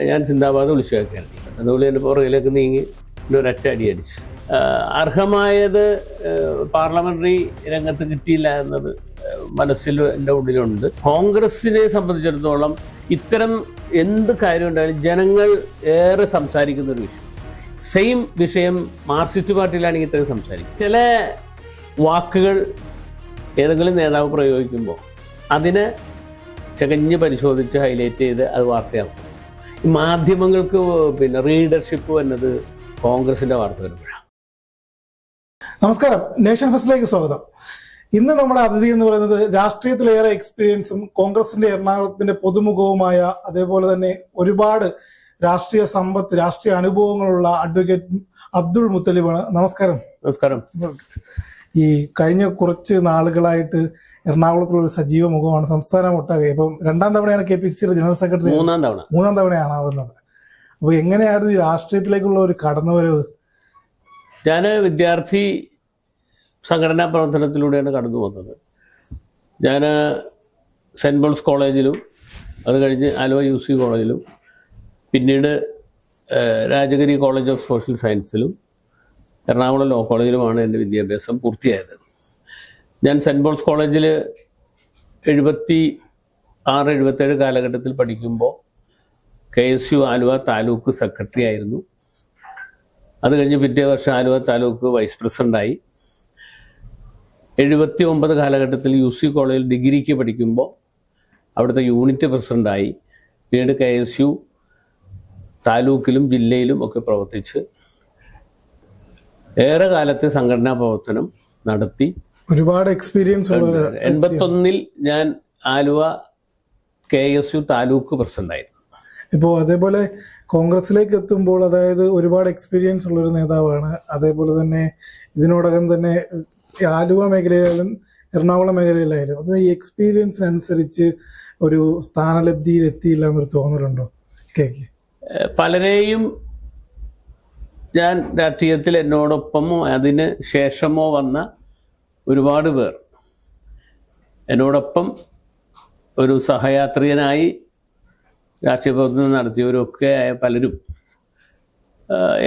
ഞാൻ സിന്ദാബാദ് വിളിച്ചു കേൾക്കേണ്ടി അതുകൊണ്ട് എന്റെ പുറകിലേക്ക് നീങ്ങി ഒരൊറ്റ അടി അടിച്ചു. അർഹമായത് പാർലമെന്ററി രംഗത്ത് കിട്ടിയില്ല എന്നത് മനസ്സിൽ എന്റെ ഉള്ളിലുണ്ട്. കോൺഗ്രസിനെ സംബന്ധിച്ചിടത്തോളം ഇത്തരം എന്ത് കാര്യം ഉണ്ടായാലും ജനങ്ങൾ ഏറെ സംസാരിക്കുന്ന ഒരു വിഷയം. സെയിം വിഷയം മാർസിസ്റ്റ് പാർട്ടിയിലാണെങ്കിൽ ഇത്രയും സംസാരിക്കും. ചില വാക്കുകൾ ഏതെങ്കിലും നേതാവ് പ്രയോഗിക്കുമ്പോൾ അതിനെ ചകഞ്ഞ് പരിശോധിച്ച് ഹൈലൈറ്റ് ചെയ്ത് അത് വാർത്തയാക്കും. മാധ്യമങ്ങൾക്ക് പിന്നെ റീഡർഷിപ്പ് എന്നത് കോൺഗ്രസിന്റെ വാർത്ത വരുമ്പോഴാണ്. നമസ്കാരം. നേഷൻ ഫസ്റ്റിലേക്ക് സ്വാഗതം. ഇന്ന് നമ്മുടെ അതിഥി എന്ന് പറയുന്നത് രാഷ്ട്രീയത്തിലേറെ എക്സ്പീരിയൻസും കോൺഗ്രസിന്റെ എറണാകുളത്തിന്റെ പൊതുമുഖവുമായ അതേപോലെ തന്നെ ഒരുപാട് രാഷ്ട്രീയ സമ്പത്ത് രാഷ്ട്രീയ അനുഭവങ്ങളുള്ള അഡ്വക്കേറ്റ് അബ്ദുൾ മുത്തലിബാണ്. നമസ്കാരം. നമസ്കാരം. ഈ കഴിഞ്ഞ കുറച്ച് നാളുകളായിട്ട് എറണാകുളത്തുള്ള ഒരു സജീവ മുഖമാണ് സംസ്ഥാനം ഒട്ടാകെ. ഇപ്പം രണ്ടാം തവണയാണ് കെ പി സി സിയുടെ ജനറൽ സെക്രട്ടറി മൂന്നാം തവണ. മൂന്നാം തവണയാണ് ആവുന്നത് അപ്പൊ എങ്ങനെയായിരുന്നു ഈ രാഷ്ട്രീയത്തിലേക്കുള്ള ഒരു കടന്നുവരവ്? ഞാൻ വിദ്യാർത്ഥി സംഘടനാ പ്രവർത്തനത്തിലൂടെയാണ് കടന്നു വന്നത് ഞാൻ സെന്റ് പോൾസ് കോളേജിലും അത് കഴിഞ്ഞ് ആലുവ യു സി കോളേജിലും പിന്നീട് രാജഗിരി കോളേജ് ഓഫ് സോഷ്യൽ സയൻസിലും എറണാകുളം ലോ കോളേജിലുമാണ് എന്റെ വിദ്യാഭ്യാസം പൂർത്തിയായത്. ഞാൻ സെന്റ് പോൾസ് കോളേജിൽ എഴുപത്തി ആറ് എഴുപത്തേഴ് കാലഘട്ടത്തിൽ പഠിക്കുമ്പോൾ K S U Aluva taluk secretary ആയിരുന്നു. അത് കഴിഞ്ഞ് പിറ്റേ വർഷം ആലുവ താലൂക്ക് വൈസ് പ്രസിഡന്റായി എഴുപത്തി ഒമ്പത് കാലഘട്ടത്തിൽ യു സി കോളേജിൽ ഡിഗ്രിക്ക് പഠിക്കുമ്പോൾ അവിടുത്തെ യൂണിറ്റ് പ്രസിഡന്റായി പിന്നീട് കെ എസ് യു താലൂക്കിലും ജില്ലയിലും ഒക്കെ പ്രവർത്തിച്ച് ഏറെ കാലത്തെ സംഘടനാ പ്രവർത്തനം നടത്തി. ഒരുപാട് എക്സ്പീരിയൻസ് എൺപത്തൊന്നിൽ ഞാൻ Aluva K S U taluk പ്രസിഡന്റായിരുന്നു ഇപ്പോൾ അതേപോലെ കോൺഗ്രസിലേക്ക് എത്തുമ്പോൾ അതായത് ഒരുപാട് എക്സ്പീരിയൻസ് ഉള്ള ഒരു നേതാവാണ്. അതേപോലെ തന്നെ ഇതിനോടകം തന്നെ ആലുവ മേഖലയിലായാലും എറണാകുളം മേഖലയിലായാലും അപ്പോൾ ഈ എക്സ്പീരിയൻസിനനുസരിച്ച് ഒരു സ്ഥാനലബ്ധിയിൽ എത്തിയില്ല എന്നൊരു തോന്നലുണ്ടോ? ഏഹ് പലരെയും ഞാൻ രാഷ്ട്രീയത്തിൽ എന്നോടൊപ്പമോ അതിന് ശേഷമോ വന്ന ഒരുപാട് പേർ എന്നോടൊപ്പം ഒരു സഹയാത്രികനായി രാഷ്ട്രീയ പ്രവർത്തനം നടത്തിയവരൊക്കെ ആയ പലരും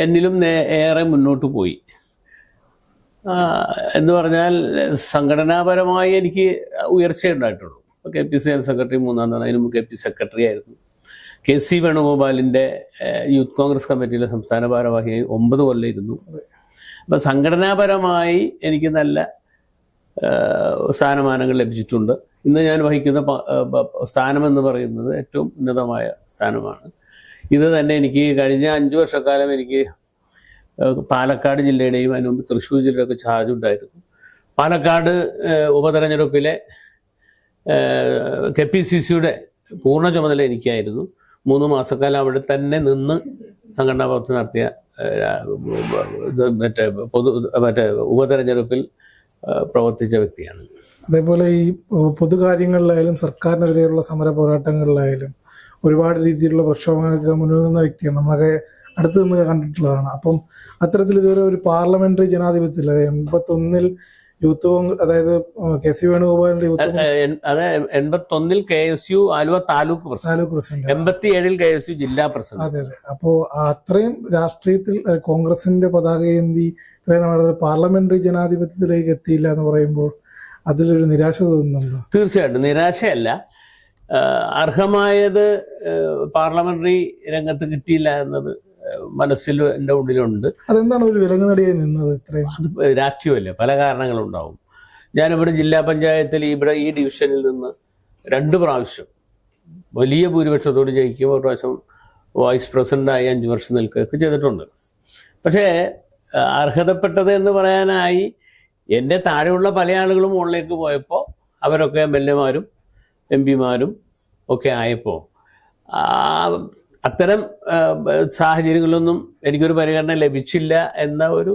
എന്നിലും ഏറെ മുന്നോട്ട് പോയി. എന്ന് പറഞ്ഞാൽ സംഘടനാപരമായി എനിക്ക് ഉയർച്ചയുണ്ടായിട്ടുള്ളൂ. കെ പി സി സെക്രട്ടറി മൂന്നാം തവണ അതിന് മുമ്പ് കെ പി സെക്രട്ടറി ആയിരുന്നു. കെ സി വേണുഗോപാലിന്റെ യൂത്ത് കോൺഗ്രസ് കമ്മിറ്റിയിലെ സംസ്ഥാന ഭാരവാഹിയായി ഒമ്പത് കൊല്ലം ഇരുന്നു. അപ്പം സംഘടനാപരമായി എനിക്ക് നല്ല സ്ഥാനമാനങ്ങൾ ലഭിച്ചിട്ടുണ്ട്. ഇന്ന് ഞാൻ വഹിക്കുന്ന സ്ഥാനമെന്ന് പറയുന്നത് ഏറ്റവും ഉന്നതമായ സ്ഥാനമാണ്. ഇത് തന്നെ എനിക്ക് കഴിഞ്ഞ അഞ്ച് വർഷക്കാലം എനിക്ക് പാലക്കാട് ജില്ലയുടെയും അതിന് മുമ്പ് തൃശ്ശൂർ ജില്ലയുടെയൊക്കെ ചാർജ് ഉണ്ടായിരുന്നു. പാലക്കാട് ഉപതെരഞ്ഞെടുപ്പിലെ കെ പി സി സിയുടെ പൂർണ ചുമതല എനിക്കായിരുന്നു. മൂന്ന് മാസക്കാലം അവിടെ തന്നെ നിന്ന് സംഘടനാ പ്രവർത്തനം നടത്തിയ മറ്റേ പൊതു മറ്റേ ഉപതെരഞ്ഞെടുപ്പിൽ പ്രവർത്തിച്ച വ്യക്തിയാണ്. അതേപോലെ ഈ പൊതുകാര്യങ്ങളിലായാലും സർക്കാരിനെതിരെയുള്ള സമര പോരാട്ടങ്ങളിലായാലും ഒരുപാട് രീതിയിലുള്ള പ്രക്ഷോഭങ്ങൾക്ക് മുന്നിൽ നിന്ന വ്യക്തിയാണ്. നമ്മളൊക്കെ അടുത്ത് നിന്ന് കണ്ടിട്ടുള്ളതാണ്. അപ്പം അത്തരത്തിൽ ഇതുവരെ ഒരു പാർലമെന്ററി ജനാധിപത്യത്തിൽ അതായത് എൺപത്തൊന്നിൽ യൂത്ത് കോൺഗ്രസ് അതായത് കെ സി വേണുഗോപാലിന്റെ യൂത്ത് അതായത് അത് എൺപത്തൊന്നിൽ K S U Aluva taluk president. Taluk president. എൺപത്തി ഏഴിൽ കെ എസ് യു ജില്ലാ പ്രസിഡന്റ്. അതെ അതെ. അപ്പോ അത്രയും രാഷ്ട്രീയത്തിൽ കോൺഗ്രസിന്റെ പതാക ഏന്തി ഇത്രയും നമ്മുടെ പാർലമെന്ററി ജനാധിപത്യത്തിലേക്ക് എത്തിയില്ല എന്ന് പറയുമ്പോൾ അതിലൊരു നിരാശ തോന്നുന്നുണ്ടോ? തീർച്ചയായിട്ടും. നിരാശയല്ല. അർഹമായത് പാർലമെന്ററി രംഗത്ത് കിട്ടിയില്ല എന്നത് മനസ്സിൽ എന്റെ ഉള്ളിലുണ്ട്. അതെന്താണ് ഒരു വിലങ്ങുനടിയായി നിന്നത് ഇത്രയും? അത് രാഷ്ട്രീയമല്ലേ? പല കാരണങ്ങളുണ്ടാവും. ഞാനിവിടെ ജില്ലാ പഞ്ചായത്തിൽ ഇവിടെ ഈ ഡിവിഷനിൽ നിന്ന് രണ്ട് പ്രാവശ്യം വലിയ ഭൂരിപക്ഷത്തോട് ജയിക്കും. ഒരു പ്രാവശ്യം വൈസ് പ്രസിഡന്റായി അഞ്ച് വർഷം നിൽക്കുകയൊക്കെ ചെയ്തിട്ടുണ്ട്. പക്ഷേ അർഹതപ്പെട്ടത് എന്ന് പറയാനായി എന്റെ താഴെയുള്ള പല ആളുകളും മുകളിലേക്ക് പോയപ്പോൾ അവരൊക്കെ എം എൽ എമാരും എം പിമാരും ഒക്കെ ആയപ്പോൾ അത്തരം സാഹചര്യങ്ങളിലൊന്നും എനിക്കൊരു പരിഗണന ലഭിച്ചില്ല എന്ന ഒരു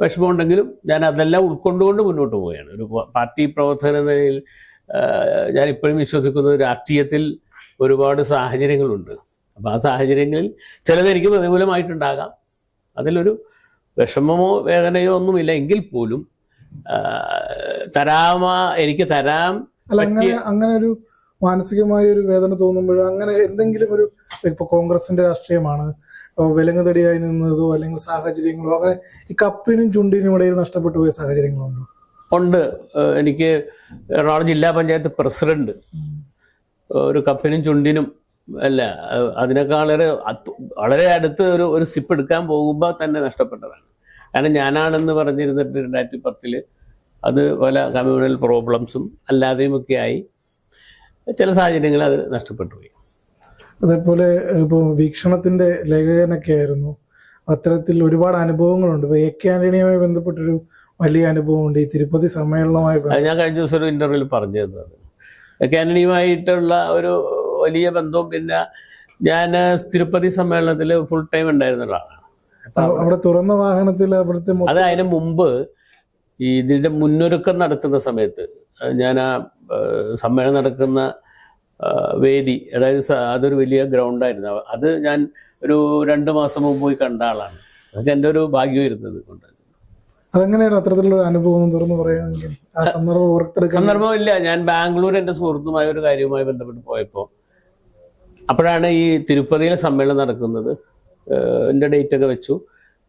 വിഷമമുണ്ടെങ്കിലും ഞാൻ അതെല്ലാം ഉൾക്കൊണ്ടുകൊണ്ട് മുന്നോട്ട് പോവുകയാണ്. ഒരു പാർട്ടി പ്രവർത്തകൻ എന്ന നിലയിൽ ഞാൻ ഇപ്പോഴും വിശ്വസിക്കുന്നത് രാഷ്ട്രീയത്തിൽ ഒരുപാട് സാഹചര്യങ്ങളുണ്ട്. അപ്പോൾ ആ സാഹചര്യങ്ങളിൽ ചിലത് എനിക്ക് പ്രതികൂലമായിട്ടുണ്ടാകാം. അതിലൊരു വിഷമമോ വേദനയോ ഒന്നുമില്ല. എങ്കിൽ പോലും തരാമ എനിക്ക് തരാം അല്ല അങ്ങനെ അങ്ങനെ ഒരു മാനസികമായ ഒരു വേദന തോന്നുമ്പോഴോ അങ്ങനെ എന്തെങ്കിലും ഒരു ഇപ്പൊ കോൺഗ്രസിന്റെ രാഷ്ട്രീയമാണ് വിലങ്ങുതടിയായി നിന്നതോ അല്ലെങ്കിൽ സാഹചര്യങ്ങളോ അങ്ങനെ ഈ കപ്പിനും ചുണ്ടിനും ഇടയിൽ നഷ്ടപ്പെട്ടു പോയ സാഹചര്യങ്ങളുണ്ടോ? ഉണ്ട്. എനിക്ക് എറണാകുളം ജില്ലാ പഞ്ചായത്ത് പ്രസിഡന്റ് ഒരു കപ്പിനും ചുണ്ടിനും അല്ല അതിനേക്കാൾ അതിനേക്കാളേറെ വളരെ അടുത്ത് ഒരു ഒരു സിപ്പ് എടുക്കാൻ പോകുമ്പോൾ തന്നെ നഷ്ടപ്പെട്ടതാണ്. കാരണം ഞാനാണെന്ന് പറഞ്ഞിരുന്നിട്ട് രണ്ടായിരത്തി പത്തിൽ അത് പല കമ്മ്യൂണൽ പ്രോബ്ലംസും അല്ലാതെയും ഒക്കെ ആയി. ചില സാഹചര്യങ്ങളിൽ അത് നഷ്ടപ്പെട്ടു പോയി. അതേപോലെ ഇപ്പോൾ വീക്ഷണത്തിന്റെ ലേഖകനൊക്കെ ആയിരുന്നു. അത്തരത്തിൽ ഒരുപാട് അനുഭവങ്ങളുണ്ട്. ഇപ്പൊ എ കെ ആന്റണിയുമായി ബന്ധപ്പെട്ടൊരു വലിയ അനുഭവമുണ്ട്. ഈ തിരുപ്പതി സമ്മേളനവുമായി ഞാൻ കഴിഞ്ഞ ദിവസം ഒരു ഇന്റർവ്യൂവിൽ പറഞ്ഞു തന്നത്. എ കെ ആന്റണിയുമായിട്ടുള്ള ഒരു വലിയ ബന്ധവും പിന്നെ ഞാൻ തിരുപ്പതി സമ്മേളനത്തിൽ ഫുൾ ടൈം ഉണ്ടായിരുന്ന ഒരാളാണ്. അവിടെ തുറന്ന വാഹനത്തിൽ അവിടുത്തെ അത് അതിന് മുമ്പ് ഇതിന്റെ മുന്നൊരുക്കം നടത്തുന്ന സമയത്ത് ഞാൻ ആ സമ്മേളനം നടക്കുന്ന വേദി അതായത് അതൊരു വലിയ ഗ്രൗണ്ടായിരുന്നു. അത് ഞാൻ ഒരു രണ്ട് മാസം മുമ്പ് പോയി കണ്ട ആളാണ്. അതൊക്കെ എന്റെ ഒരു ഭാഗ്യമായിരുന്നത് കൊണ്ട്. അതെങ്ങനെയാണ് അത്തരത്തിലുള്ള അനുഭവം തുറന്നു പറയുകയാണെങ്കിൽ ആ സന്ദർഭം ഓർത്തെടുക്കാൻ സന്ദർഭമില്ല ഞാൻ ബാംഗ്ലൂർ എന്റെ സുഹൃത്തുമായ ഒരു കാര്യവുമായി ബന്ധപ്പെട്ട് പോയപ്പോൾ അപ്പോഴാണ് ഈ തിരുപ്പതിയിലെ സമ്മേളനം നടക്കുന്നത്. എന്റെ ഡേറ്റ് ഒക്കെ വെച്ചു.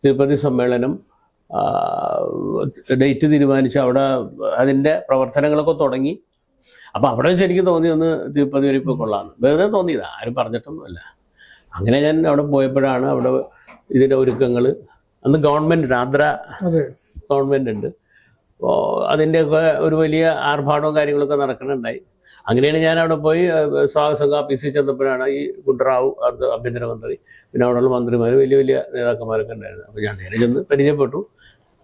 തിരുപ്പതി സമ്മേളനം ഡേറ്റ് തീരുമാനിച്ചു അവിടെ അതിന്റെ പ്രവർത്തനങ്ങളൊക്കെ തുടങ്ങി. അപ്പോൾ അവിടെ വെച്ച് എനിക്ക് തോന്നി ഒന്ന് തിരുപ്പതി വരെ ഇപ്പോൾ കൊള്ളാമെന്ന് വെറുതെ തോന്നിയത് ആരും പറഞ്ഞിട്ടൊന്നുമല്ല. അങ്ങനെ ഞാൻ അവിടെ പോയപ്പോഴാണ് അവിടെ ഇതിന്റെ ഒരുക്കങ്ങൾ അന്ന് ഗവൺമെന്റ് ആന്ധ്ര അതെ. ഗവൺമെന്റ് ഉണ്ട്. അതിന്റെയൊക്കെ ഒരു വലിയ ആർഭാടവും കാര്യങ്ങളൊക്കെ നടക്കുന്നുണ്ടായി. അങ്ങനെയാണ് ഞാൻ അവിടെ പോയി ഏഹ്, സ്വാഗത സംഘ ഓഫീസിൽ ചെന്നപ്പോഴാണ് ഈ ഗുണ്ടറാവു ആഭ്യന്തരമന്ത്രി പിന്നെ അവിടെയുള്ള മന്ത്രിമാർ വലിയ വലിയ നേതാക്കന്മാരൊക്കെ ഉണ്ടായിരുന്നു അപ്പോൾ ഞാൻ നേരെ ചെന്ന് പരിചയപ്പെട്ടു.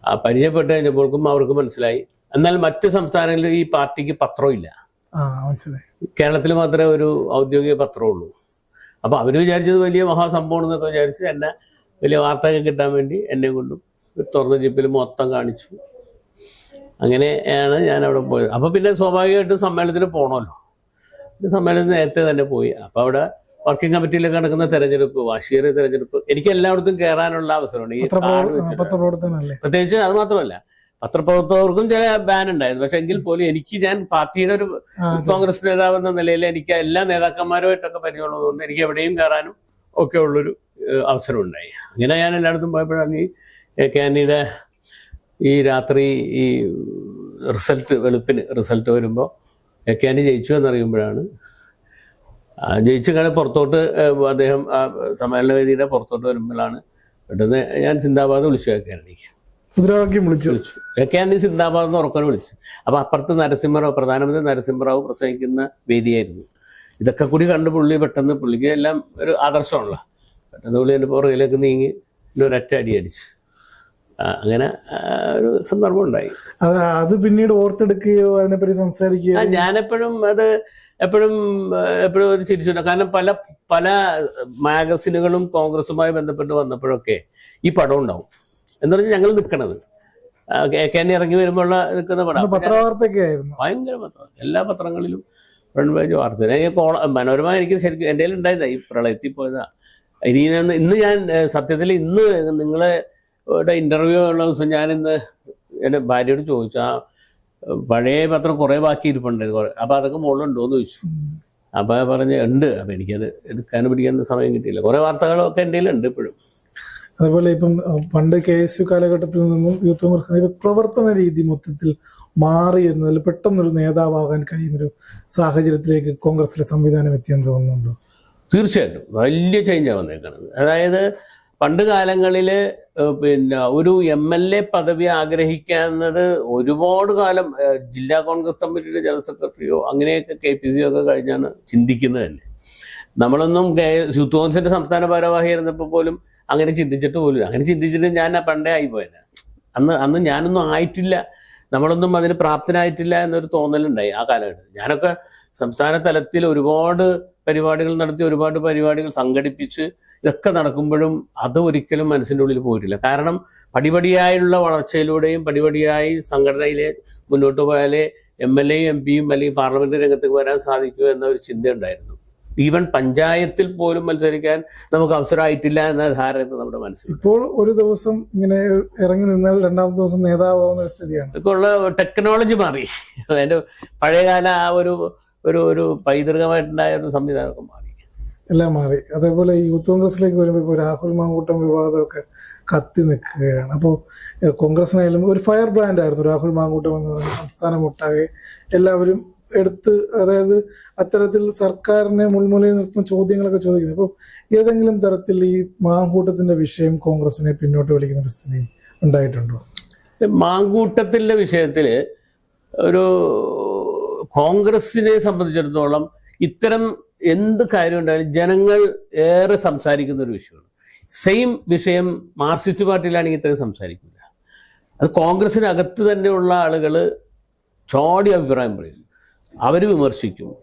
ആ പരിചയപ്പെട്ട് കഴിഞ്ഞപ്പോൾക്കും അവർക്ക് മനസ്സിലായി. എന്നാൽ മറ്റു സംസ്ഥാനങ്ങളിൽ ഈ പാർട്ടിക്ക് പത്രമില്ല കേരളത്തിൽ മാത്രമേ ഒരു ഔദ്യോഗിക പത്രമുള്ളൂ അപ്പൊ അവർ വിചാരിച്ചത് വലിയ മഹാസംഭവം എന്നൊക്കെ വിചാരിച്ച് എന്നെ വലിയ വാർത്തയൊക്കെ കിട്ടാൻ വേണ്ടി എന്നെ കൊണ്ടും തുറന്ന ജീപ്പിൽ മൊത്തം കാണിച്ചു. അങ്ങനെയാണ് ഞാൻ അവിടെ പോയത്. അപ്പൊ പിന്നെ സ്വാഭാവികമായിട്ടും സമ്മേളനത്തിന് പോകണമല്ലോ ഈ സമ്മേളനത്തിന് നേരത്തെ തന്നെ പോയി. അപ്പൊ അവിടെ വർക്കിംഗ് കമ്മിറ്റിയിലൊക്കെ നടക്കുന്ന തെരഞ്ഞെടുപ്പ് വാശിയേറിയ തെരഞ്ഞെടുപ്പ് എനിക്ക് എല്ലായിടത്തും കയറാനുള്ള അവസരമുണ്ട് ഈ പ്രത്യേകിച്ച് അത് മാത്രമല്ല. പത്രപ്രവർത്തകർക്കും ചില ബാൻ ഉണ്ടായിരുന്നു. പക്ഷെ എങ്കിൽ പോലും എനിക്ക് ഞാൻ പാർട്ടിയുടെ ഒരു കോൺഗ്രസ് നേതാവ് എന്ന നിലയിൽ എനിക്ക് എല്ലാ നേതാക്കന്മാരുമായിട്ടൊക്കെ പരിചയമുള്ളതുകൊണ്ട് എനിക്ക് എവിടെയും കയറാനും ഒക്കെ ഉള്ളൊരു അവസരം ഉണ്ടായി അങ്ങനെ ഞാൻ എല്ലായിടത്തും പോയപ്പോഴാണ് ഈ കാനിയുടെ ഈ രാത്രി ഈ റിസൾട്ട് വെളുപ്പിന് റിസൾട്ട് വരുമ്പോൾ എ കെ ആനി ജയിച്ചു എന്നറിയുമ്പോഴാണ്. ജയിച്ചു കഴിഞ്ഞ പുറത്തോട്ട് അദ്ദേഹം ആ സമ്മേളന വേദിയുടെ പുറത്തോട്ട് വരുമ്പോഴാണ് പെട്ടെന്ന് ഞാൻ സിന്ദാബാദ് വിളിച്ചു എ കെ ആന്റണിക്ക് മുദ്രാവാക്യം വിളിച്ചു. വിളിച്ചു. ആന്റണി സിന്ദാബാദ് എന്ന് ഉറക്കാൻ വിളിച്ചു. അപ്പൊ അപ്പുറത്ത് നരസിംഹറാവ് പ്രധാനമന്ത്രി നരസിംഹറാവ് പ്രസംഗിക്കുന്ന വേദിയായിരുന്നു. ഇതൊക്കെ കൂടി കണ്ട് പുള്ളി പെട്ടെന്ന് പുള്ളിക്ക് എല്ലാം ഒരു ആദർശമുള്ള പെട്ടെന്ന് പുള്ളി എന്റെ പുറകിലേക്ക് നീങ്ങി ഒരൊറ്റ അടി അടിച്ചു. അങ്ങനെ ഒരു സന്ദർഭം ഉണ്ടായി. അത് പിന്നീട് ഓർത്തെടുക്കുകയോ അതിനെപ്പറ്റി സംസാരിക്കുകയോ ഞാനെപ്പോഴും അത് എപ്പോഴും എപ്പോഴും ഒരു ചിരിച്ചു കാരണം പല പല മാഗസിനുകളും കോൺഗ്രസുമായി ബന്ധപ്പെട്ട് വന്നപ്പോഴൊക്കെ ഈ പടം ഉണ്ടാവും. എന്ന് പറഞ്ഞാൽ ഞങ്ങൾ നിൽക്കണത് കെ കെ ഇറങ്ങി വരുമ്പോൾ നിൽക്കുന്ന പടം. പത്രവാർത്തയൊക്കെയായിരുന്നു. ഭയങ്കര പത്രം എല്ലാ പത്രങ്ങളിലും ഫ്രണ്ട് പേജ് വാർത്ത മനോരമ എനിക്ക് ശരിക്കും എന്റെ ഉണ്ടായതാ ഈ പ്രളയത്തിൽ പോയതാ ഇനി ഞാൻ ഇന്ന് ഞാൻ സത്യത്തിൽ ഇന്ന് നിങ്ങളെ ഇന്റർവ്യൂ ഉള്ള ദിവസം ഞാൻ ഇന്ന് എന്റെ ഭാര്യയോട് ചോദിച്ചു ആ പഴയ പത്രം കുറേ ബാക്കി ഇരിപ്പുണ്ടായിരുന്നു. കുറേ അപ്പോൾ അതൊക്കെ മുകളിലുണ്ടോ എന്ന് ചോദിച്ചു അപ്പോൾ പറഞ്ഞ് ഉണ്ട്. അപ്പം എനിക്കത് എടുക്കാനും പിടിക്കാൻ സമയം കിട്ടിയില്ല. കുറേ വാർത്തകളൊക്കെ എന്റെ ഉണ്ട് ഇപ്പോഴും. അതുപോലെ ഇപ്പം പണ്ട് കെ എസ് യു കാലഘട്ടത്തിൽ നിന്നും യൂത്ത് കോൺഗ്രസ് പ്രവർത്തന രീതി മൊത്തത്തിൽ മാറി എന്നതിൽ പെട്ടെന്നൊരു നേതാവാകാൻ കഴിയുന്നൊരു സാഹചര്യത്തിലേക്ക് കോൺഗ്രസിലെ സംവിധാനം എത്തിയെന്ന് തോന്നുന്നുണ്ടോ? തീർച്ചയായിട്ടും. വലിയ ചേഞ്ചാണ് വന്നേക്കുന്നത് അതായത് പണ്ട് കാലങ്ങളിൽ പിന്നെ ഒരു എം എൽ എ പദവി ആഗ്രഹിക്കുന്നത് ഒരുപാട് കാലം ജില്ലാ കോൺഗ്രസ് കമ്മിറ്റിയുടെ ജനറൽ സെക്രട്ടറിയോ അങ്ങനെയൊക്കെ കെ പി സിയോ ഒക്കെ കഴിഞ്ഞാണ് ചിന്തിക്കുന്നത് തന്നെ. നമ്മളൊന്നും കെ യൂത്ത് സംസ്ഥാന ഭാരവാഹി ആയിരുന്നപ്പോൾ പോലും അങ്ങനെ ചിന്തിച്ചിട്ട് പോലും അങ്ങനെ ചിന്തിച്ചിട്ട് ഞാൻ പണ്ടേ ആയിപ്പോയത് അന്ന് അന്ന് ഞാനൊന്നും ആയിട്ടില്ല. നമ്മളൊന്നും അതിന് പ്രാപ്തനായിട്ടില്ല എന്നൊരു തോന്നലുണ്ടായി ആ കാലഘട്ടത്തിൽ. ഞാനൊക്കെ സംസ്ഥാന തലത്തിൽ ഒരുപാട് പരിപാടികൾ നടത്തി ഒരുപാട് പരിപാടികൾ സംഘടിപ്പിച്ച് ഇതൊക്കെ നടക്കുമ്പോഴും അത് ഒരിക്കലും മനസ്സിന്റെ ഉള്ളിൽ പോയിട്ടില്ല. കാരണം പടിപടിയായുള്ള വളർച്ചയിലൂടെയും പടിപടിയായി സംഘടനയിലെ മുന്നോട്ട് പോയാലേ എം എൽ എയും എം പിയും അല്ലെങ്കിൽ പാർലമെന്റ് രംഗത്തേക്ക് വരാൻ സാധിക്കൂ എന്ന ഒരു ചിന്തയുണ്ടായിരുന്നു. ഈവൻ പഞ്ചായത്തിൽ പോലും മത്സരിക്കാൻ നമുക്ക് അവസരമായിട്ടില്ല എന്ന ധാരണ നമ്മുടെ മനസ്സിൽ ഇപ്പോൾ ഒരു ദിവസം ഇങ്ങനെ ഇറങ്ങി നിന്നാൽ രണ്ടാമത്തെ ദിവസം നേതാവാകുന്ന ഒരു സ്ഥിതിയാണ്. ഇപ്പോൾ ഉള്ള ടെക്നോളജി മാറി. അതിന്റെ പഴയകാല ആ ഒരു ഒരു ഒരു പൈതൃകമായിട്ടുണ്ടായ ഒരു സംവിധാനമൊക്കെ മാറി. എല്ലാം മാറി. അതേപോലെ യൂത്ത് കോൺഗ്രസിലേക്ക് വരുമ്പോൾ ഇപ്പോൾ രാഹുൽ മാങ്കൂട്ടം വിവാദമൊക്കെ കത്തി നിൽക്കുകയാണ്. അപ്പോൾ കോൺഗ്രസിനായാലും ഒരു ഫയർ ബ്രാൻഡ് ആയിരുന്നു രാഹുൽ മാങ്കൂട്ടം എന്ന് പറയുന്ന സംസ്ഥാനം ഒട്ടാകെ എല്ലാവരും എടുത്ത് അതായത് അത്തരത്തിൽ സർക്കാരിനെ മുൾമുലയിൽ നിർത്തുന്ന ചോദ്യങ്ങളൊക്കെ ചോദിക്കുന്നത്. അപ്പോൾ ഏതെങ്കിലും തരത്തിൽ ഈ മാങ്കൂട്ടത്തിന്റെ വിഷയം കോൺഗ്രസിനെ പിന്നോട്ട് വലിക്കുന്ന ഒരു സ്ഥിതി ഉണ്ടായിട്ടുണ്ടോ? മാങ്കൂട്ടത്തിന്റെ വിഷയത്തിൽ ഒരു കോൺഗ്രസിനെ സംബന്ധിച്ചിടത്തോളം ഇത്തരം എന്ത് കാര്യം ഉണ്ടായാലും ജനങ്ങൾ ഏറെ സംസാരിക്കുന്ന ഒരു വിഷയമാണ്. സെയിം വിഷയം മാർക്സിസ്റ്റ് പാർട്ടിയിലാണെങ്കിൽ ഇത്രയും സംസാരിക്കില്ല. അത് കോൺഗ്രസിനകത്ത് തന്നെയുള്ള ആളുകൾ ചോടി അഭിപ്രായം പറയും അവർ വിമർശിക്കും.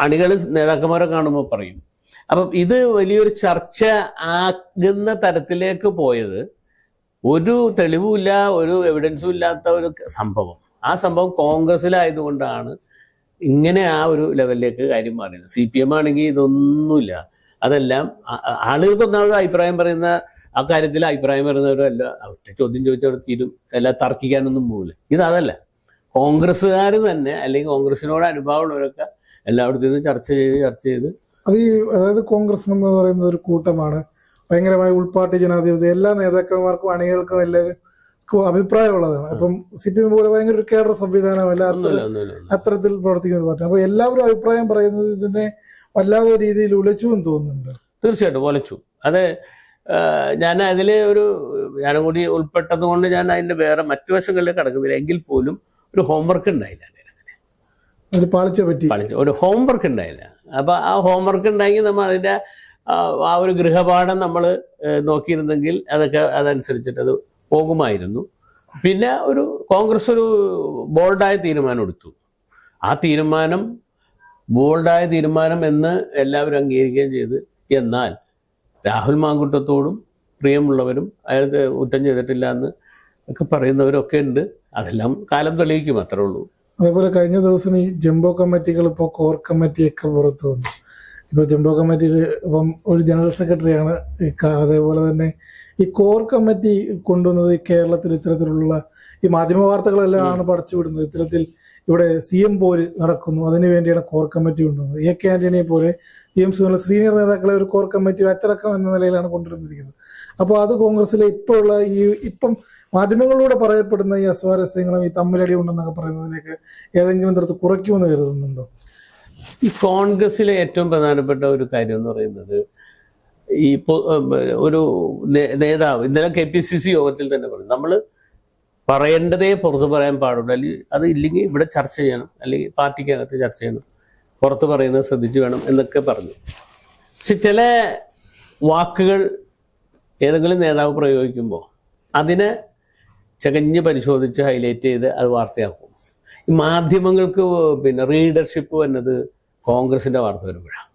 അണികൾ നേതാക്കന്മാരെ കാണുമ്പോൾ പറയും. അപ്പം ഇത് വലിയൊരു ചർച്ച ആകുന്ന തരത്തിലേക്ക് പോയത് ഒരു തെളിവുമില്ല ഒരു എവിഡൻസും ഇല്ലാത്ത ഒരു സംഭവം. ആ സംഭവം കോൺഗ്രസ്സിലായതുകൊണ്ടാണ് ഇങ്ങനെ ആ ഒരു ലെവലിലേക്ക് കാര്യം മാറിയത്. സി പി എം ആണെങ്കിൽ ഇതൊന്നുമില്ല. അതെല്ലാം ആളുകൾക്ക് ഒന്നാമത് അഭിപ്രായം പറയുന്ന ആ കാര്യത്തിൽ അഭിപ്രായം പറയുന്നവരല്ല. ചോദ്യം ചോദിച്ചവർ തീരും. എല്ലാം തർക്കിക്കാനൊന്നും പോകില്ല ഇതല്ല കോൺഗ്രസ്സുകാർ തന്നെ അല്ലെങ്കിൽ കോൺഗ്രസിനോട് അനുഭവമുള്ളവരൊക്കെ എല്ലായിടത്തു നിന്ന് ചർച്ച ചെയ്ത് ചർച്ച ചെയ്ത്. അത് ഈ അതായത് കോൺഗ്രസ് എന്ന് പറയുന്നത് ഒരു കൂട്ടമാണ്. ഭയങ്കരമായ ഉൾപാർട്ടി ജനാധിപത്യം എല്ലാ നേതാക്കന്മാർക്കും അണികൾക്കും എല്ലാവർക്കും അഭിപ്രായമുള്ളതാണ്. അപ്പം സി പി എം പോലെ ഭയങ്കര ഒരു കേഡർ സംവിധാനമല്ല. അത്തരത്തിൽ പ്രവർത്തിക്കുന്ന പാർട്ടി അപ്പൊ എല്ലാവരും അഭിപ്രായം പറയുന്നത് ഇതിനെ വല്ലാതെ രീതിയിൽ ഉലച്ചു എന്ന് തോന്നുന്നുണ്ട്. തീർച്ചയായിട്ടും ഒലച്ചു അത് ഞാൻ അതിലെ ഒരു ഞാനും കൂടി ഉൾപ്പെട്ടത് കൊണ്ട് ഞാൻ അതിന്റെ വേറെ മറ്റു വശങ്ങളിലേക്ക് കടക്കുന്നില്ല. എങ്കിൽ പോലും ഒരു ഹോംവർക്ക് ഉണ്ടായില്ല പാളിച്ച പറ്റി. പഠിച്ചു ഒരു ഹോംവർക്ക് ഉണ്ടായില്ല. അപ്പോൾ ആ ഹോംവർക്ക് ഉണ്ടായെങ്കിൽ നമ്മൾ അതിന്റെ ആ, ഒരു ഗൃഹപാഠം നമ്മൾ നോക്കിയിരുന്നെങ്കിൽ അതൊക്കെ അതനുസരിച്ചിട്ട് അത് പോകുമായിരുന്നു. പിന്നെ ഒരു കോൺഗ്രസ് ഒരു ബോൾഡായ തീരുമാനം എടുത്തു. ആ തീരുമാനം ബോൾഡായ തീരുമാനം എന്ന് എല്ലാവരും അംഗീകരിക്കുകയും ചെയ്ത്. എന്നാൽ രാഹുൽ മാങ്കുട്ടത്തോടും പ്രിയമുള്ളവരും അയാൾക്ക് കുറ്റം ചെയ്തിട്ടില്ല എന്ന് ഒക്കെ പറയുന്നവരൊക്കെ ഉണ്ട്. അതെല്ലാം കാലം തെളിയിക്കും അത്രേ ഉള്ളൂ. അതേപോലെ കഴിഞ്ഞ ദിവസം ഈ ജംബോ കമ്മിറ്റികൾ ഇപ്പോൾ കോർ കമ്മിറ്റിയൊക്കെ പുറത്തു വന്നു. ഇപ്പോൾ ജംബോ കമ്മിറ്റിയിൽ ഇപ്പം ഒരു ജനറൽ സെക്രട്ടറിയാണ് അതേപോലെ തന്നെ ഈ കോർ കമ്മിറ്റി കൊണ്ടുവന്നത് കേരളത്തിൽ ഇത്തരത്തിലുള്ള ഈ മാധ്യമ വാർത്തകളെല്ലാം ആണ് പടച്ചു വിടുന്നത്. ഇത്തരത്തിൽ ഇവിടെ സി എം പോര് നടക്കുന്നു. അതിനു വേണ്ടിയാണ് കോർ കമ്മിറ്റി കൊണ്ടുവന്നത്. എ കെ ആന്റണിയെ പോലെ പി എം സുനിൽ സീനിയർ നേതാക്കളെ ഒരു കോർ കമ്മിറ്റി അച്ചടക്കം എന്ന നിലയിലാണ് കൊണ്ടുവന്നിരിക്കുന്നത്. അപ്പോൾ അത് കോൺഗ്രസിലെ ഇപ്പോഴുള്ള ഈ ഇപ്പം മാധ്യമങ്ങളിലൂടെ പറയപ്പെടുന്ന ഈ അസ്വാരസ്യങ്ങളും ഈ തമ്മിലടി ഉണ്ടെന്നൊക്കെ പറയുന്നതിനൊക്കെ ഏതെങ്കിലും തരത്തിൽ കുറയ്ക്കുമെന്ന് കരുതുന്നുണ്ടോ? ഈ കോൺഗ്രസിലെ ഏറ്റവും പ്രധാനപ്പെട്ട ഒരു കാര്യം എന്ന് പറയുന്നത് ഈ ഒരു നേതാവ് ഇന്നലെ കെ പി സി സി യോഗത്തിൽ തന്നെ പറഞ്ഞു. നമ്മൾ പറയേണ്ടതേ പുറത്ത് പറയാൻ പാടുള്ളൂ. അല്ലെങ്കിൽ അത് ഇല്ലെങ്കിൽ ഇവിടെ ചർച്ച ചെയ്യണം. അല്ലെങ്കിൽ പാർട്ടിക്കകത്ത് ചർച്ച ചെയ്യണം. പുറത്ത് പറയുന്നത് ശ്രദ്ധിച്ചു വേണം എന്നൊക്കെ പറഞ്ഞു. പക്ഷെ ചില വാക്കുകൾ ഏതെങ്കിലും നേതാവ് പ്രയോഗിക്കുമ്പോൾ അതിനെ ചകഞ്ഞ് പരിശോധിച്ച് ഹൈലൈറ്റ് ചെയ്ത് അത് വാർത്തയാക്കും. ഈ മാധ്യമങ്ങൾക്ക് പിന്നെ റീഡർഷിപ്പ് വന്നത് കോൺഗ്രസിന്റെ വാർത്ത വരുമ്പോഴാണ്.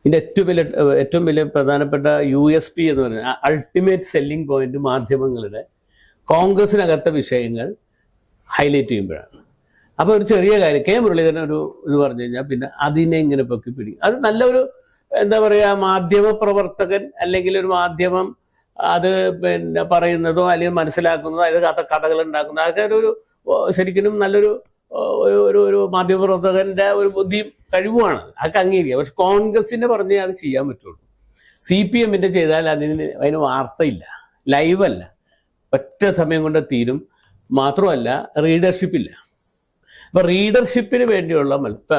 ഇതിന്റെ ഏറ്റവും വലിയ ഏറ്റവും വലിയ പ്രധാനപ്പെട്ട യു എസ് പി എന്ന് പറയുന്നത് അൾട്ടിമേറ്റ് സെല്ലിംഗ് പോയിന്റ് മാധ്യമങ്ങളുടെ കോൺഗ്രസിനകത്തെ വിഷയങ്ങൾ ഹൈലൈറ്റ് ചെയ്യുമ്പോഴാണ്. അപ്പോൾ ഒരു ചെറിയ കാര്യം കെ മുരളീധരൻ ഒരു ഇത് പറഞ്ഞു കഴിഞ്ഞാൽ പിന്നെ അതിനെ ഇങ്ങനെ പൊക്കി പിടിക്കും അത് നല്ലൊരു എന്താ പറയുക മാധ്യമ പ്രവർത്തകൻ അല്ലെങ്കിൽ ഒരു മാധ്യമം അത് പിന്നെ പറയുന്നതോ അല്ലെങ്കിൽ മനസ്സിലാക്കുന്നതോ അതായത് കഥ കഥകൾ ഉണ്ടാക്കുന്നതോ അതൊക്കെ ഒരു ശരിക്കും നല്ലൊരു ഒരു ഒരു മാധ്യമപ്രവർത്തകന്റെ ഒരു ബുദ്ധിയും കഴിവുമാണ്. അതൊക്കെ അംഗീകരിക്കുക പക്ഷെ കോൺഗ്രസിന്റെ പറഞ്ഞേ അത് ചെയ്യാൻ പറ്റുള്ളൂ. സി പി എമ്മിന്റെ ചെയ്താൽ അതിന് അതിന് വാർത്തയില്ല ലൈവല്ല ഒറ്റ സമയം കൊണ്ട് തീരും. മാത്രമല്ല റീഡർഷിപ്പില്ല അപ്പൊ റീഡർഷിപ്പിന് വേണ്ടിയുള്ള ഇപ്പൊ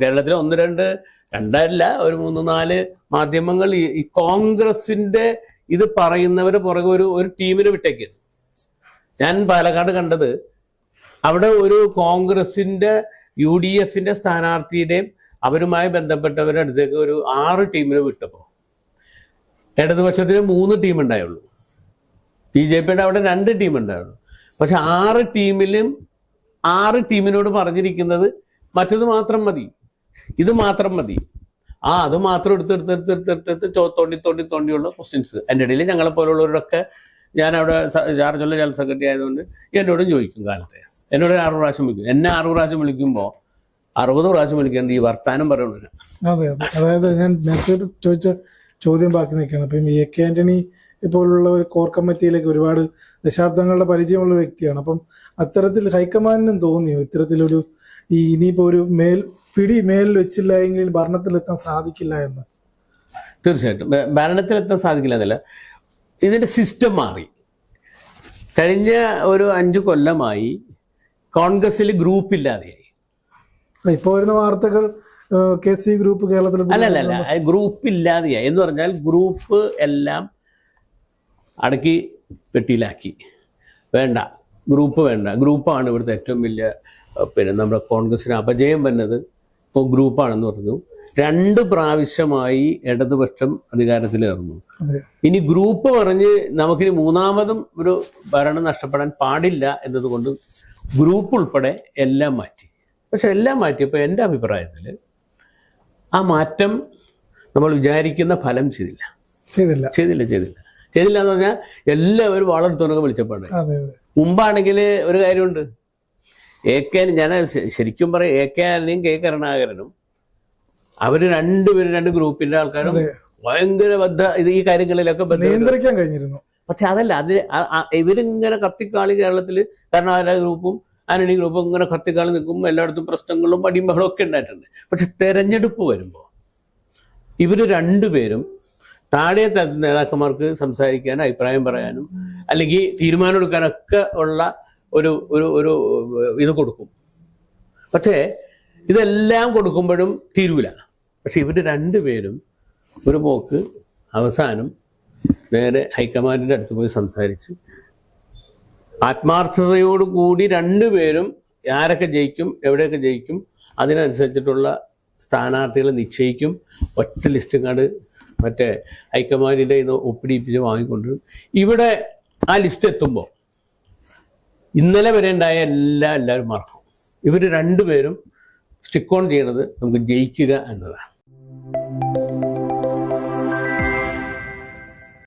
കേരളത്തിലെ ഒന്ന് രണ്ട് രണ്ടല്ല ഒരു മൂന്ന് നാല് മാധ്യമങ്ങൾ ഈ കോൺഗ്രസിന്റെ ഇത് പറയുന്നവര് പുറകെ ഒരു ഒരു ടീമിനെ വിട്ടേക്ക്. ഞാൻ പാലക്കാട് കണ്ടത് അവിടെ ഒരു കോൺഗ്രസിന്റെ യു ഡി എഫിന്റെ സ്ഥാനാർത്ഥിയുടെയും അവരുമായി ബന്ധപ്പെട്ടവരുടെ അടുത്തേക്ക് ഒരു ആറ് ടീമിനെ വിട്ടപ്പോൾ ഇടതുപക്ഷത്തിന് മൂന്ന് ടീം ഉണ്ടായുള്ളൂ. ബി ജെ പിയുടെ അവിടെ രണ്ട് ടീം ഉണ്ടായിരുന്നു പക്ഷെ ആറ് ടീമിലും ആറ് ടീമിനോട് പറഞ്ഞിരിക്കുന്നത് മറ്റത് മാത്രം മതി ഇത് മാത്രം മതി. ആ അത് മാത്രം എടുത്തെടുത്ത് എടുത്തെടുത്ത് എടുത്തെടുത്ത് ചോ- തോണ്ടി തോണ്ടി തോണ്ടിയുള്ള ക്വസ്റ്റ്യൻസ് എന്റെ ഇടയിൽ ഞങ്ങളെ പോലുള്ളവരൊക്കെ ഞാൻ അവിടെ ചാർജുള്ള ജനറൽ സെക്രട്ടറി ആയതുകൊണ്ട് എന്നോടും ചോദിക്കും കാലത്തെ. എന്നോട് ആറ് പ്രാവശ്യം വിളിക്കും. എന്നെ ആറ് പ്രാവശ്യം വിളിക്കുമ്പോൾ അറുപത് പ്രാവശ്യം വിളിക്കുന്നത് ഈ വർത്താനം പറയുന്നില്ല അതെ അതെ. അതായത് ഞാൻ നേരത്തെ ചോദിച്ച ചോദ്യം ബാക്കി നിൽക്കുകയാണ്. അപ്പം എ കെ ആന്റണി ഇപ്പോഴുള്ള ഒരു കോർ കമ്മിറ്റിയിലേക്ക് ഒരുപാട് ദശാബ്ദങ്ങളുടെ പരിചയമുള്ള വ്യക്തിയാണ്. അപ്പം അത്തരത്തിൽ ഹൈക്കമാൻഡിനും തോന്നിയോ? ഇത്തരത്തിലൊരു ഈ ഇനിയിപ്പോ ഒരു മേൽ പിടി മേലിൽ വെച്ചില്ല എങ്കിൽ ഭരണത്തിലെത്താൻ സാധിക്കില്ല എന്ന്? തീർച്ചയായിട്ടും. ഭരണത്തിലെത്താൻ സാധിക്കില്ല എന്നല്ല. ഇതിന്റെ സിസ്റ്റം മാറി. കഴിഞ്ഞ ഒരു അഞ്ച് കൊല്ലമായി കോൺഗ്രസിൽ ഗ്രൂപ്പ് ഇല്ലാതെയായി. ഇപ്പോൾ വരുന്ന വാർത്തകൾ കെ സി ഗ്രൂപ്പ് കേരളത്തിൽ അല്ല അല്ല ഗ്രൂപ്പ് ഇല്ലാതെയായി. എന്ന് പറഞ്ഞാൽ ഗ്രൂപ്പ് എല്ലാം അടക്കി പെട്ടിയിലാക്കി. വേണ്ട. ഗ്രൂപ്പ് വേണ്ട. ഗ്രൂപ്പാണ് ഇവിടുത്തെ ഏറ്റവും വലിയ പിന്നെ നമ്മുടെ കോൺഗ്രസിന് അപജയം വന്നത്. ഇപ്പോൾ ഗ്രൂപ്പാണെന്ന് പറഞ്ഞു. രണ്ട് പ്രാവശ്യമായി ഇടതുപക്ഷം അധികാരത്തിലേറുന്നു ഇനി ഗ്രൂപ്പ് പറഞ്ഞ് നമുക്കിനി മൂന്നാമതും ഒരു ഭരണം നഷ്ടപ്പെടാൻ പാടില്ല എന്നതുകൊണ്ട് ഗ്രൂപ്പ് ഉൾപ്പെടെ എല്ലാം മാറ്റി. പക്ഷെ എല്ലാം മാറ്റിയപ്പോൾ എന്റെ അഭിപ്രായത്തിൽ ആ മാറ്റം നമ്മൾ വിചാരിക്കുന്ന ഫലം ചെയ്തില്ല. ചെയ്തില്ല. ചെയ്തില്ല ചെയ്തില്ല. ചെയ്തില്ല എന്ന് പറഞ്ഞാൽ എല്ലാവരും വളർത്തുന്നൊക്കെ അതെ മുമ്പാണെങ്കിൽ ഒരു കാര്യമുണ്ട്. എ കെ ഞാൻ ശരിക്കും പറയും എ കെ ആന്റണിയും കെ കരുണാകരനും അവർ രണ്ടുപേരും രണ്ട് ഗ്രൂപ്പിന്റെ ആൾക്കാരും. ഭയങ്കര ബദ്ധ ഇത് ഈ കാര്യങ്ങളിലൊക്കെ നിയന്ത്രിക്കാൻ കഴിഞ്ഞിരുന്നു. പക്ഷെ അതല്ല അത് ഇവരിങ്ങനെ കത്തിക്കാളി കേരളത്തിൽ കരുണാകര ഗ്രൂപ്പും ആന്റണി ഗ്രൂപ്പും ഇങ്ങനെ കത്തിക്കാളി നിൽക്കും എല്ലായിടത്തും പ്രശ്നങ്ങളും അടിയും ബഹളവും ഒക്കെ ഉണ്ടായിട്ടുണ്ട്. പക്ഷെ തെരഞ്ഞെടുപ്പ് വരുമ്പോൾ ഇവർ രണ്ടുപേരും താഴെ നേതാക്കന്മാർക്ക് സംസാരിക്കാനും അഭിപ്രായം പറയാനും അല്ലെങ്കിൽ തീരുമാനം എടുക്കാനൊക്കെ ഉള്ള ഒരു ഒരു ഒരു ഇത് കൊടുക്കും. പക്ഷേ ഇതെല്ലാം കൊടുക്കുമ്പോഴും തീരൂല. പക്ഷെ ഇവർ രണ്ടുപേരും ഒരു പോക്ക് അവസാനം നേരെ ഹൈക്കമാൻഡിന്റെ അടുത്ത് പോയി സംസാരിച്ച് ആത്മാർത്ഥതയോടുകൂടി രണ്ടുപേരും ആരൊക്കെ ജയിക്കും എവിടെയൊക്കെ ജയിക്കും അതിനനുസരിച്ചിട്ടുള്ള സ്ഥാനാർത്ഥികളെ നിശ്ചയിക്കും. ഒറ്റ ലിസ്റ്റും കണ്ട് മറ്റേ ഹൈക്കമാൻഡിന്റെ ഇത് ഒപ്പിടിപ്പിച്ച് വാങ്ങിക്കൊണ്ടിരും. ഇവിടെ ആ ലിസ്റ്റ് എത്തുമ്പോൾ ഇന്നലെ വരെ ഉണ്ടായ എല്ലാ എല്ലാവരും മറക്കും. ഇവർ രണ്ടുപേരും സ്റ്റിക്ക് ഓൺ ചെയ്യണത് നമുക്ക് ജയിക്കുക എന്നതാണ്.